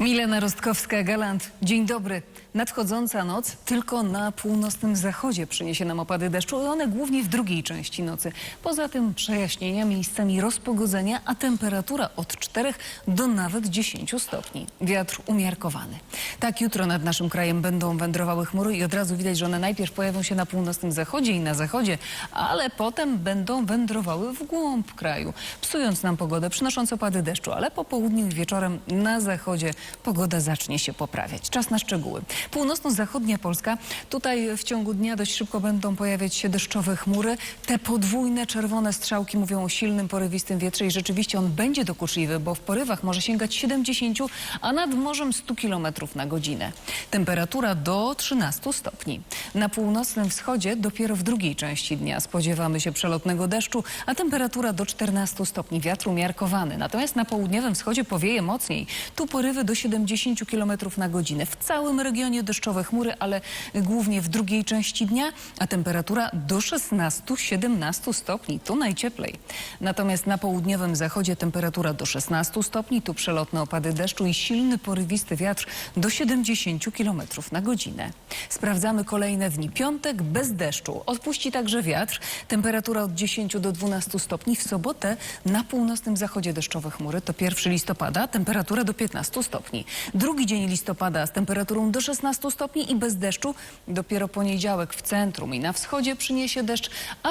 Milena Rostkowska-Galant, dzień dobry. Nadchodząca noc tylko na północnym zachodzie przyniesie nam opady deszczu one głównie w drugiej części nocy. Poza tym przejaśnienia, miejscami rozpogodzenia, a temperatura od 4 do nawet 10 stopni. Wiatr umiarkowany. Tak jutro nad naszym krajem będą wędrowały chmury i od razu widać, że one najpierw pojawią się na północnym zachodzie i na zachodzie, ale potem będą wędrowały w głąb kraju, psując nam pogodę, przynosząc opady deszczu, ale po południu i wieczorem na zachodzie pogoda zacznie się poprawiać. Czas na szczegóły. Północno-zachodnia Polska. Tutaj w ciągu dnia dość szybko będą pojawiać się deszczowe chmury. Te podwójne czerwone strzałki mówią o silnym, porywistym wietrze i rzeczywiście on będzie dokuczliwy, bo w porywach może sięgać 70, a nad morzem 100 km na godzinę. Temperatura do 13 stopni. Na północnym wschodzie dopiero w drugiej części dnia spodziewamy się przelotnego deszczu, a temperatura do 14 stopni. Wiatr umiarkowany. Natomiast na południowym wschodzie powieje mocniej. Tu porywy do 70 km na godzinę. W całym regionie deszczowe chmury, ale głównie w drugiej części dnia, a temperatura do 16-17 stopni. Tu najcieplej. Natomiast na południowym zachodzie temperatura do 16 stopni. Tu przelotne opady deszczu i silny, porywisty wiatr do 70 km na godzinę. Sprawdzamy kolejne dni. Piątek bez deszczu. Odpuści także wiatr. Temperatura od 10 do 12 stopni. W sobotę na północnym zachodzie deszczowe chmury. To 1 listopada. Temperatura do 15 stopni. Drugi dzień listopada z temperaturą do 16 stopni i bez deszczu. Dopiero poniedziałek w centrum i na wschodzie przyniesie deszcz, a